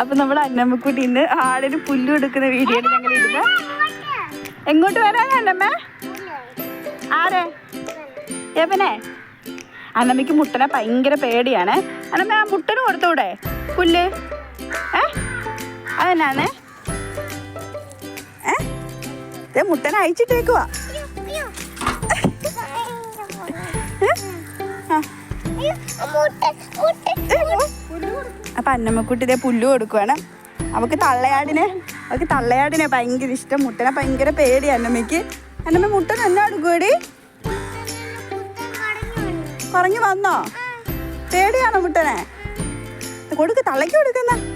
അപ്പൊ നമ്മൾ അന്നമ്മക്കുട്ടി ഇന്ന് ആടിന് പുല്ല് കൊടുക്കുന്ന വീഡിയോ ഞങ്ങൾ എങ്ങോട്ട് വരാൻ അന്നമ്മ? ആരെ? എവനെ അന്നമ്മയ്ക്ക് മുട്ടനെ ഭയങ്കര പേടിയാണ്. അന്നമ്മ ആ മുട്ടന് കൊടുത്തൂടെ? പുല്ല്? ഏ? അതെന്നാണ്? ഏ? മുട്ടനെ അയച്ചിട്ടേക്കുവാ അപ്പൊ അന്നമ്മക്കുട്ടി ഇതേ പുല്ല് കൊടുക്കുവാണ്. അവക്ക് തള്ളയാടിനെ അവക്ക് തള്ളയാടിനെ ഭയങ്കര ഇഷ്ടം. മുട്ടനെ ഭയങ്കര പേടി അന്നമ്മയ്ക്ക്. അന്നമ്മ മുട്ടൻ എന്നാ എടുക്കുവടി. പറഞ്ഞു വന്നോ? പേടിയാണോ മുട്ടനെ? കൊടുക്ക് തള്ളയ്ക്ക് കൊടുക്കുന്ന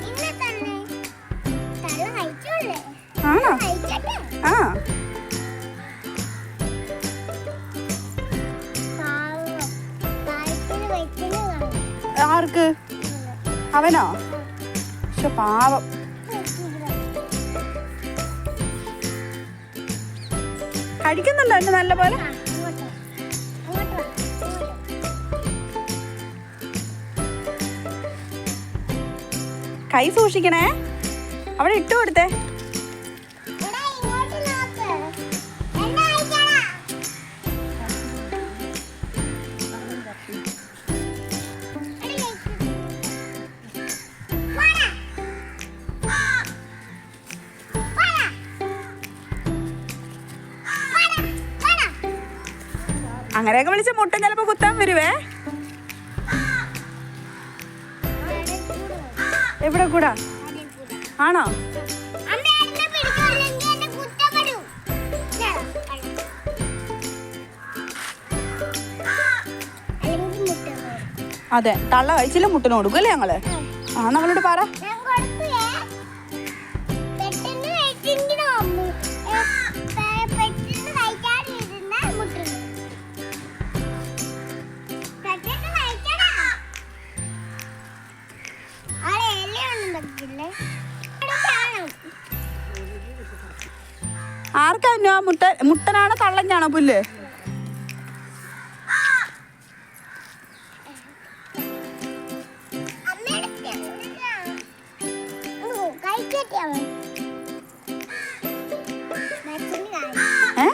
ആർക്ക്? അവനോ? പക്ഷെ പാവം. കഴിക്കുന്നുണ്ടോ എന്നെ നല്ല പോലെ? കൈ സൂക്ഷിക്കണേ. അവിടെ ഇട്ടു കൊടുത്തേ. അങ്ങനെയൊക്കെ വിളിച്ച മുട്ടും ചിലപ്പോ കുത്താൻ വരുവേ. എവിടെ കൂടാ? ആണോ? അതെ തള്ള കഴിച്ചില്ല മുട്ടന് കൊടുക്കും അല്ലേ ഞങ്ങൾ? ആ നമ്മളോട് പറ. ആർക്കാ ആ മുട്ട മുട്ടനാണോ തള്ളഞ്ഞാണോ പുല്ല്? ഏ?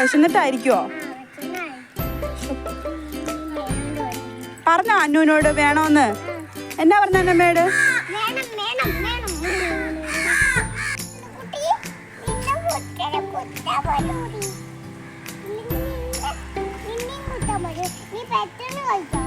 വിശന്നിട്ടായിരിക്കുവോ? പറഞ്ഞോ അന്നുവിനോട് വേണോന്ന്. എന്നാ പറഞ്ഞ അമ്മയോട്? നീ പെട്ടെന്ന് വേണം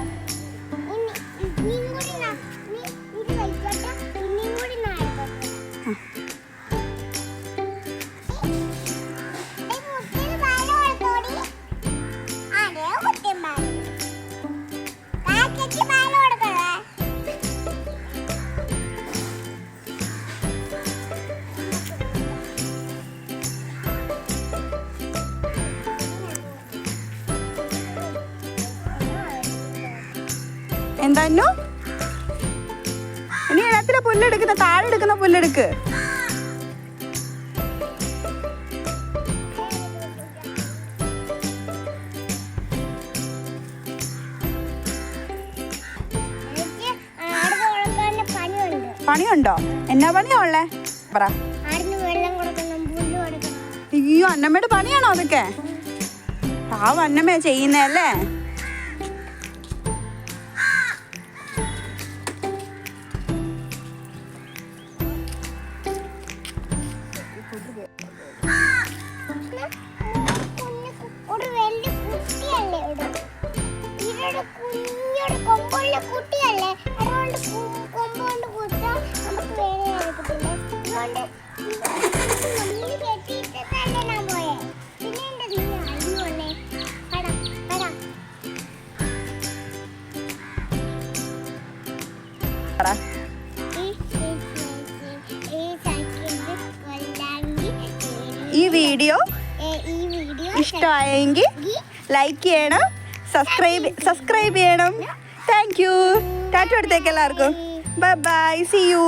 എന്താന്നു? ഇനി ഇടത്തിലെ പുല്ലെടുക്കുന്ന താഴെ എടുക്കുന്ന പുല്ലെടുക്ക് പണിയുണ്ട്. എന്നാ പണിയാ ഉള്ളേ? പറ. അയ്യോ അന്നമ്മയുടെ പണിയാണോ അതൊക്കെ? പാവം അന്നമ്മയാ ചെയ്യുന്നല്ലേ കുഞ്ഞ് കുഞ്ഞൊരു കൊമ്പുള്ള കുട്ടിയല്ലേ? അതുകൊണ്ട് കു- കൊമ്പ് കൊണ്ട് കുത്താൻ നമുക്ക് വേറെ എടുക്കത്തില്ല അതുകൊണ്ട് മണ്ണിൽ കെട്ടിയിട്ട് തന്നെ ഞാൻ പോയേ. പിന്നെ എന്റെ നീ അറിഞ്ഞു വന്നേ പടാ പടാ. പറ ഈ ഈ സൈക്കിളിൽ കൊല്ലാങ്കി ഈ വീഡിയോ ഈ വീഡിയോ ഇഷ്ടമായെങ്കിൽ ലൈക്ക് ചെയ്യണം. സബ്സ്ക്രൈബ് സബ്സ്ക്രൈബ് ചെയ്യണം. താങ്ക് യു ടാറ്റു എടുത്തേക്ക് എല്ലാവർക്കും. Bye bye C U